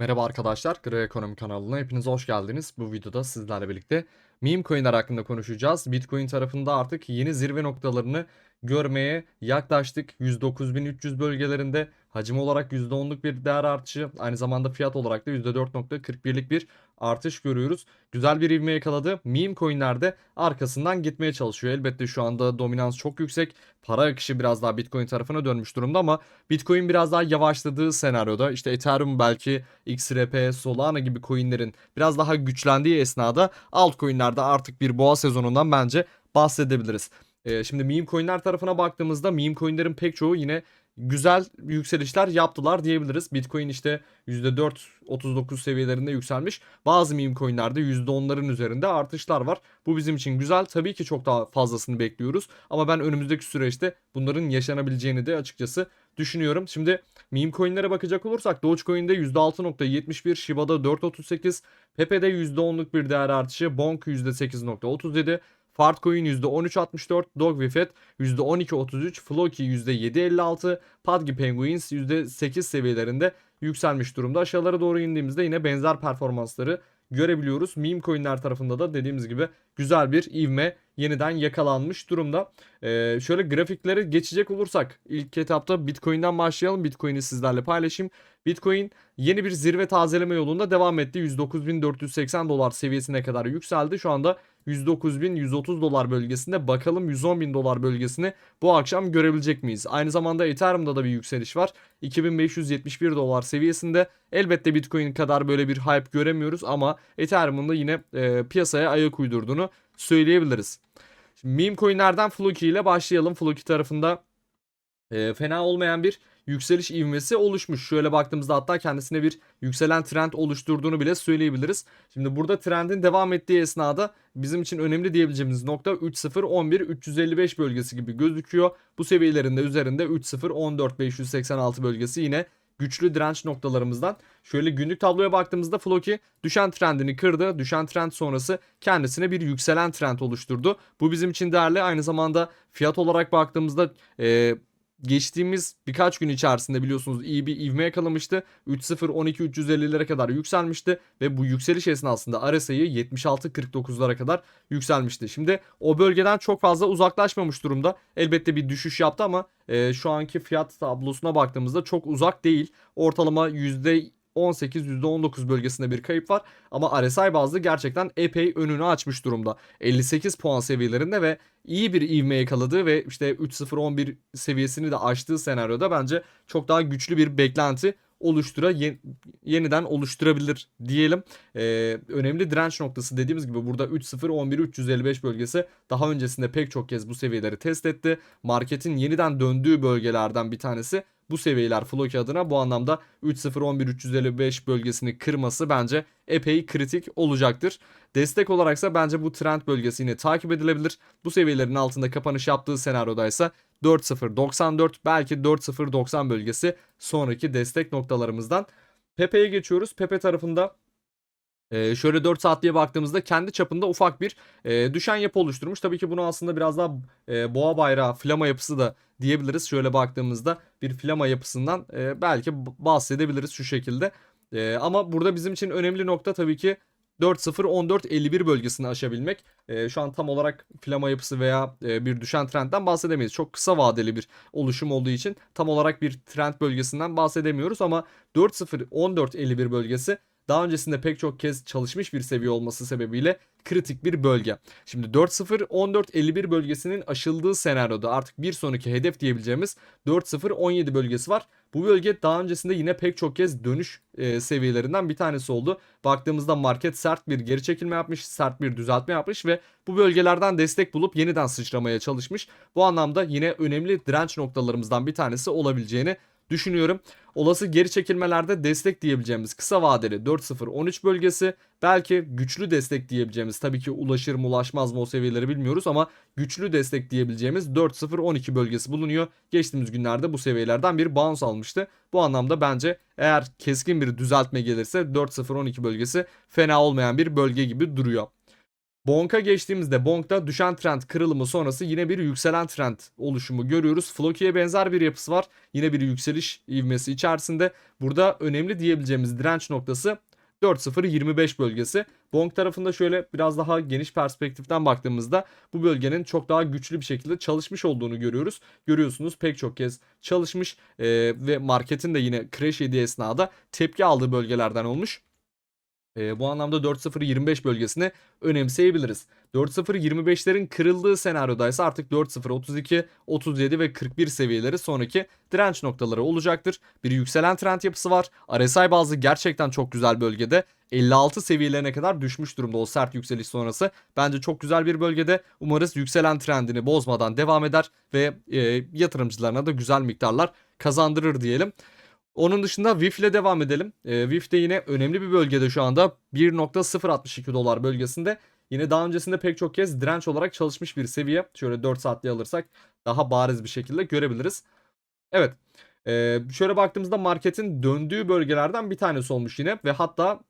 Merhaba arkadaşlar, Gray Ekonomi kanalına hepiniz hoş geldiniz. Bu videoda sizlerle birlikte meme coinler hakkında konuşacağız. Bitcoin tarafında artık yeni zirve noktalarını görmeye yaklaştık. 109.300 bölgelerinde hacim olarak %10'luk bir değer artışı, aynı zamanda fiyat olarak da %4.41'lik bir artış görüyoruz. Güzel bir ivme yakaladı. Meme coinler de arkasından gitmeye çalışıyor. Elbette şu anda dominans çok yüksek. Para akışı biraz daha Bitcoin tarafına dönmüş durumda ama Bitcoin biraz daha yavaşladığı senaryoda işte Ethereum belki XRP, Solana gibi coinlerin biraz daha güçlendiği esnada altcoin'lerde artık bir boğa sezonundan bence bahsedebiliriz. Ee, şimdi meme coin'ler tarafına baktığımızda meme coin'lerin pek çoğu yine güzel yükselişler yaptılar diyebiliriz. Bitcoin işte %4.39 seviyelerinde yükselmiş. Bazı meme coin'lerde %10'ların üzerinde artışlar var. Bu bizim için güzel. Tabii ki çok daha fazlasını bekliyoruz. Ama ben önümüzdeki süreçte bunların yaşanabileceğini de açıkçası düşünüyorum. Şimdi meme coin'lere bakacak olursak Dogecoin'de %6.71, Shiba'da 4.38, Pepe'de %10'luk bir değer artışı, Bonk %8.37, Fartcoin %13.64, Dogvifet %12.33, Floki %7.56, Pudgy Penguins %8 seviyelerinde yükselmiş durumda. Aşağılara doğru indiğimizde yine benzer performansları görebiliyoruz. Meme coinler tarafında da dediğimiz gibi güzel bir ivme yeniden yakalanmış durumda. Ee, şöyle grafiklere geçecek olursak ilk etapta Bitcoin'den başlayalım. Bitcoin'i sizlerle paylaşayım. Bitcoin yeni bir zirve tazeleme yolunda devam etti. 109.480 dolar seviyesine kadar yükseldi. Şu anda 109.130 dolar bölgesinde. Bakalım 110.000 dolar bölgesini bu akşam görebilecek miyiz? Aynı zamanda Ethereum'da da bir yükseliş var. 2571 dolar seviyesinde. Elbette Bitcoin kadar böyle bir hype göremiyoruz ama Ethereum'un da yine e, piyasaya ayak uydurduğunu söyleyebiliriz. Şimdi meme coinlerden Floki ile başlayalım. Floki tarafında e, fena olmayan bir yükseliş ivmesi oluşmuş. Şöyle baktığımızda hatta kendisine bir yükselen trend oluşturduğunu bile söyleyebiliriz. Şimdi burada trendin devam ettiği esnada bizim için önemli diyebileceğimiz nokta 3.0.11 355 bölgesi gibi gözüküyor. Bu seviyelerinde üzerinde 3.0.14 586 bölgesi yine güçlü direnç noktalarımızdan. Şöyle günlük tabloya baktığımızda Floki düşen trendini kırdı. Düşen trend sonrası kendisine bir yükselen trend oluşturdu. Bu bizim için değerli. Aynı zamanda fiyat olarak baktığımızda e, geçtiğimiz birkaç gün içerisinde biliyorsunuz iyi bir ivme yakalamıştı. 3.0-12-350'lere kadar yükselmişti ve bu yükseliş esnasında RSI'yi 76-49'lara kadar yükselmişti. Şimdi o bölgeden çok fazla uzaklaşmamış durumda. Elbette bir düşüş yaptı ama e, şu anki fiyat tablosuna baktığımızda çok uzak değil. Ortalama %18 %19 bölgesinde bir kayıp var ama RSI bazlı gerçekten epey önünü açmış durumda. 58 puan seviyelerinde ve iyi bir ivme yakaladığı ve işte 3.0-11 seviyesini de aştığı senaryoda bence çok daha güçlü bir beklenti oluştura ye- yeniden oluşturabilir diyelim. Ee, önemli direnç noktası dediğimiz gibi burada 3.0-11 355 bölgesi daha öncesinde pek çok kez bu seviyeleri test etti. Marketin yeniden döndüğü bölgelerden bir tanesi bu seviyeler Floki adına bu anlamda 3.0-11-355 bölgesini kırması bence epey kritik olacaktır. Destek olaraksa bence bu trend bölgesi yine takip edilebilir. Bu seviyelerin altında kapanış yaptığı senaryodaysa 4.0-94 belki 4.0-90 bölgesi sonraki destek noktalarımızdan. Pepe'ye geçiyoruz. Pepe tarafında ee, şöyle 4 saatliğe baktığımızda kendi çapında ufak bir e, düşen yapı oluşturmuş. Tabii ki bunu aslında biraz daha e, boğa bayrağı, flama yapısı da diyebiliriz. Şöyle baktığımızda bir flama yapısından e, belki bahsedebiliriz şu şekilde. E, ama burada bizim için önemli nokta tabii ki 4.0-14.51 bölgesini aşabilmek. E, şu an tam olarak flama yapısı veya e, bir düşen trendden bahsedemeyiz. Çok kısa vadeli bir oluşum olduğu için tam olarak bir trend bölgesinden bahsedemiyoruz ama 4.0-14.51 bölgesi daha öncesinde pek çok kez çalışmış bir seviye olması sebebiyle kritik bir bölge. Şimdi 4.0-14.51 bölgesinin aşıldığı senaryoda artık bir sonraki hedef diyebileceğimiz 4.0-17 bölgesi var. Bu bölge daha öncesinde yine pek çok kez dönüş e, seviyelerinden bir tanesi oldu. Baktığımızda market sert bir geri çekilme yapmış, sert bir düzeltme yapmış ve bu bölgelerden destek bulup yeniden sıçramaya çalışmış. Bu anlamda yine önemli direnç noktalarımızdan bir tanesi olabileceğini düşünüyorum. Olası geri çekilmelerde destek diyebileceğimiz kısa vadeli 4.0-13 bölgesi belki güçlü destek diyebileceğimiz tabii ki ulaşır mı ulaşmaz mı o seviyeleri bilmiyoruz ama güçlü destek diyebileceğimiz 4.0-12 bölgesi bulunuyor. Geçtiğimiz günlerde bu seviyelerden bir bounce almıştı. Bu anlamda bence eğer keskin bir düzeltme gelirse 4.0-12 bölgesi fena olmayan bir bölge gibi duruyor. Bonk'a geçtiğimizde Bonk'ta düşen trend kırılımı sonrası yine bir yükselen trend oluşumu görüyoruz. Floki'ye benzer bir yapısı var. Yine bir yükseliş ivmesi içerisinde. Burada önemli diyebileceğimiz direnç noktası 4.025 bölgesi. Bonk tarafında şöyle biraz daha geniş perspektiften baktığımızda bu bölgenin çok daha güçlü bir şekilde çalışmış olduğunu görüyoruz. Görüyorsunuz pek çok kez çalışmış e, ve marketin de yine crash yediği esnada tepki aldığı bölgelerden olmuş. E, bu anlamda 4.025 bölgesini önemseyebiliriz. 4.025'lerin kırıldığı senaryoda ise artık 4.032, 37 ve 41 seviyeleri sonraki direnç noktaları olacaktır. Bir yükselen trend yapısı var. RSI bazlı gerçekten çok güzel bölgede. 56 seviyelerine kadar düşmüş durumda o sert yükseliş sonrası. Bence çok güzel bir bölgede. Umarız yükselen trendini bozmadan devam eder ve e, yatırımcılarına da güzel miktarlar kazandırır diyelim. Onun dışında WIF ile devam edelim. E, WIF de yine önemli bir bölgede şu anda 1.062 dolar bölgesinde. Yine daha öncesinde pek çok kez direnç olarak çalışmış bir seviye. Şöyle 4 saatli alırsak daha bariz bir şekilde görebiliriz. Evet. E, şöyle baktığımızda marketin döndüğü bölgelerden bir tanesi olmuş yine ve hatta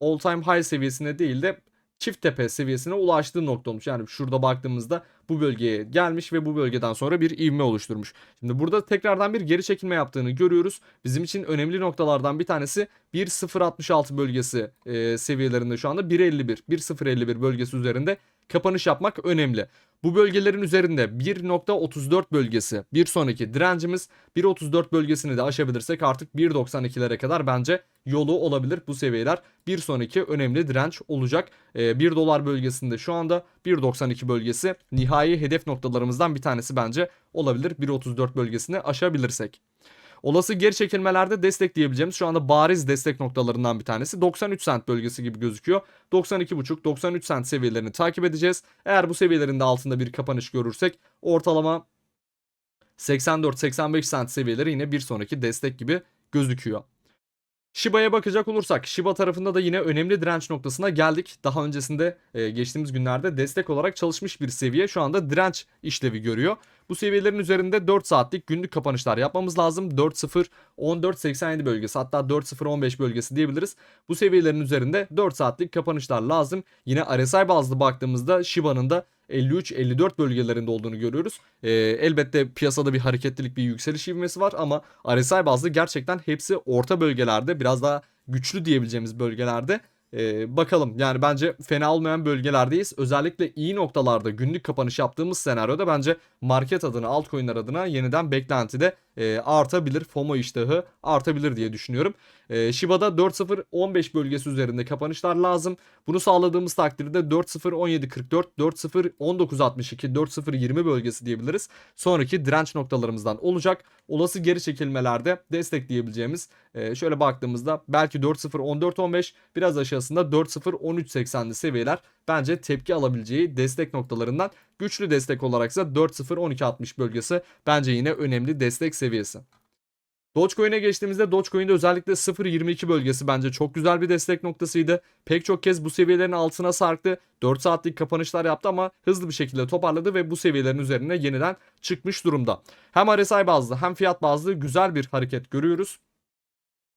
all time high seviyesine değil de çift tepe seviyesine ulaştığı nokta olmuş. Yani şurada baktığımızda bu bölgeye gelmiş ve bu bölgeden sonra bir ivme oluşturmuş. Şimdi burada tekrardan bir geri çekilme yaptığını görüyoruz. Bizim için önemli noktalardan bir tanesi 1.066 bölgesi e, seviyelerinde şu anda 1.51 1.051 bölgesi üzerinde kapanış yapmak önemli. Bu bölgelerin üzerinde 1.34 bölgesi bir sonraki direncimiz 1.34 bölgesini de aşabilirsek artık 1.92'lere kadar bence yolu olabilir bu seviyeler. Bir sonraki önemli direnç olacak. E, 1 dolar bölgesinde şu anda 1.92 bölgesi nihai hedef noktalarımızdan bir tanesi bence olabilir. 1.34 bölgesini aşabilirsek. Olası geri çekilmelerde destekleyebileceğimiz şu anda bariz destek noktalarından bir tanesi 93 cent bölgesi gibi gözüküyor. 92,5-93 cent seviyelerini takip edeceğiz. Eğer bu seviyelerin de altında bir kapanış görürsek ortalama 84-85 cent seviyeleri yine bir sonraki destek gibi gözüküyor. Shiba'ya bakacak olursak Shiba tarafında da yine önemli direnç noktasına geldik. Daha öncesinde e, geçtiğimiz günlerde destek olarak çalışmış bir seviye şu anda direnç işlevi görüyor. Bu seviyelerin üzerinde 4 saatlik günlük kapanışlar yapmamız lazım. 4.0-14.87 bölgesi hatta 4.0-15 bölgesi diyebiliriz. Bu seviyelerin üzerinde 4 saatlik kapanışlar lazım. Yine RSI bazlı baktığımızda Shiba'nın da 53-54 bölgelerinde olduğunu görüyoruz. Ee, elbette piyasada bir hareketlilik bir yükseliş ivmesi var ama RSI bazlı gerçekten hepsi orta bölgelerde biraz daha güçlü diyebileceğimiz bölgelerde. Ee, bakalım yani bence fena olmayan bölgelerdeyiz. Özellikle iyi noktalarda günlük kapanış yaptığımız senaryoda bence market adına altcoin'ler adına yeniden beklentide e, artabilir. FOMO iştahı artabilir diye düşünüyorum. E, Shiba'da 4.0-15 bölgesi üzerinde kapanışlar lazım. Bunu sağladığımız takdirde 4.0-17.44, 4.0-19.62, 4.0-20 bölgesi diyebiliriz. Sonraki direnç noktalarımızdan olacak. Olası geri çekilmelerde destekleyebileceğimiz e, şöyle baktığımızda belki 4.0-14.15 biraz aşağısında 4.0-13.80'li seviyeler bence tepki alabileceği destek noktalarından güçlü destek olaraksa 4.0-12.60 bölgesi bence yine önemli destek seviyesi. Dogecoin'e geçtiğimizde Dogecoin'de özellikle 0.22 bölgesi bence çok güzel bir destek noktasıydı. Pek çok kez bu seviyelerin altına sarktı. 4 saatlik kapanışlar yaptı ama hızlı bir şekilde toparladı ve bu seviyelerin üzerine yeniden çıkmış durumda. Hem RSI bazlı hem fiyat bazlı güzel bir hareket görüyoruz.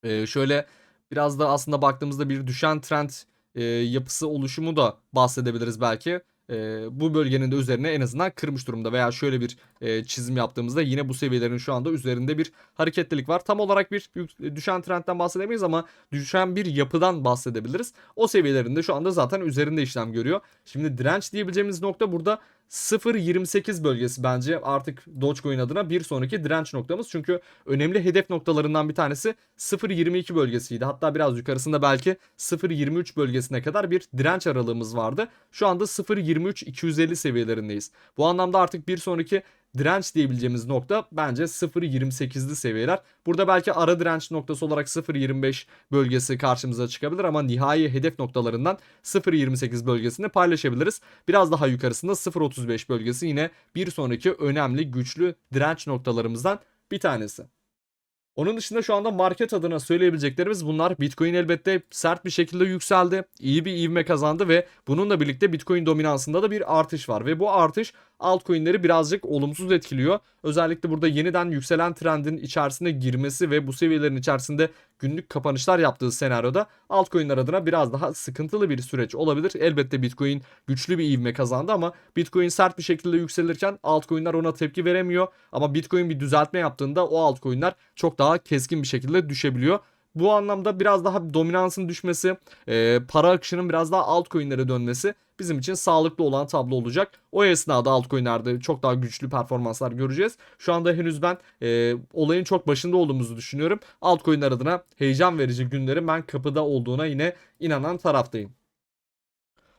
Ee, şöyle biraz da aslında baktığımızda bir düşen trend e, yapısı oluşumu da bahsedebiliriz belki e, bu bölgenin de üzerine en azından kırmış durumda veya şöyle bir e, çizim yaptığımızda yine bu seviyelerin şu anda üzerinde bir hareketlilik var. Tam olarak bir düşen trendten bahsedemeyiz ama düşen bir yapıdan bahsedebiliriz. O seviyelerinde şu anda zaten üzerinde işlem görüyor. Şimdi direnç diyebileceğimiz nokta burada 0.28 bölgesi bence artık Dogecoin adına bir sonraki direnç noktamız. Çünkü önemli hedef noktalarından bir tanesi 0.22 bölgesiydi. Hatta biraz yukarısında belki 0.23 bölgesine kadar bir direnç aralığımız vardı. Şu anda 0.23 250 seviyelerindeyiz. Bu anlamda artık bir sonraki direnç diyebileceğimiz nokta bence 0.28'li seviyeler. Burada belki ara direnç noktası olarak 0.25 bölgesi karşımıza çıkabilir ama nihai hedef noktalarından 0.28 bölgesini paylaşabiliriz. Biraz daha yukarısında 0.35 bölgesi yine bir sonraki önemli güçlü direnç noktalarımızdan bir tanesi. Onun dışında şu anda market adına söyleyebileceklerimiz bunlar. Bitcoin elbette sert bir şekilde yükseldi. iyi bir ivme kazandı ve bununla birlikte Bitcoin dominansında da bir artış var. Ve bu artış altcoin'leri birazcık olumsuz etkiliyor. Özellikle burada yeniden yükselen trendin içerisine girmesi ve bu seviyelerin içerisinde günlük kapanışlar yaptığı senaryoda altcoin'ler adına biraz daha sıkıntılı bir süreç olabilir. Elbette Bitcoin güçlü bir ivme kazandı ama Bitcoin sert bir şekilde yükselirken altcoin'ler ona tepki veremiyor. Ama Bitcoin bir düzeltme yaptığında o altcoin'ler çok daha keskin bir şekilde düşebiliyor. Bu anlamda biraz daha dominansın düşmesi, e, para akışının biraz daha altcoin'lere dönmesi bizim için sağlıklı olan tablo olacak. O esnada altcoin'lerde çok daha güçlü performanslar göreceğiz. Şu anda henüz ben e, olayın çok başında olduğumuzu düşünüyorum. Altcoin'ler adına heyecan verici günlerin ben kapıda olduğuna yine inanan taraftayım.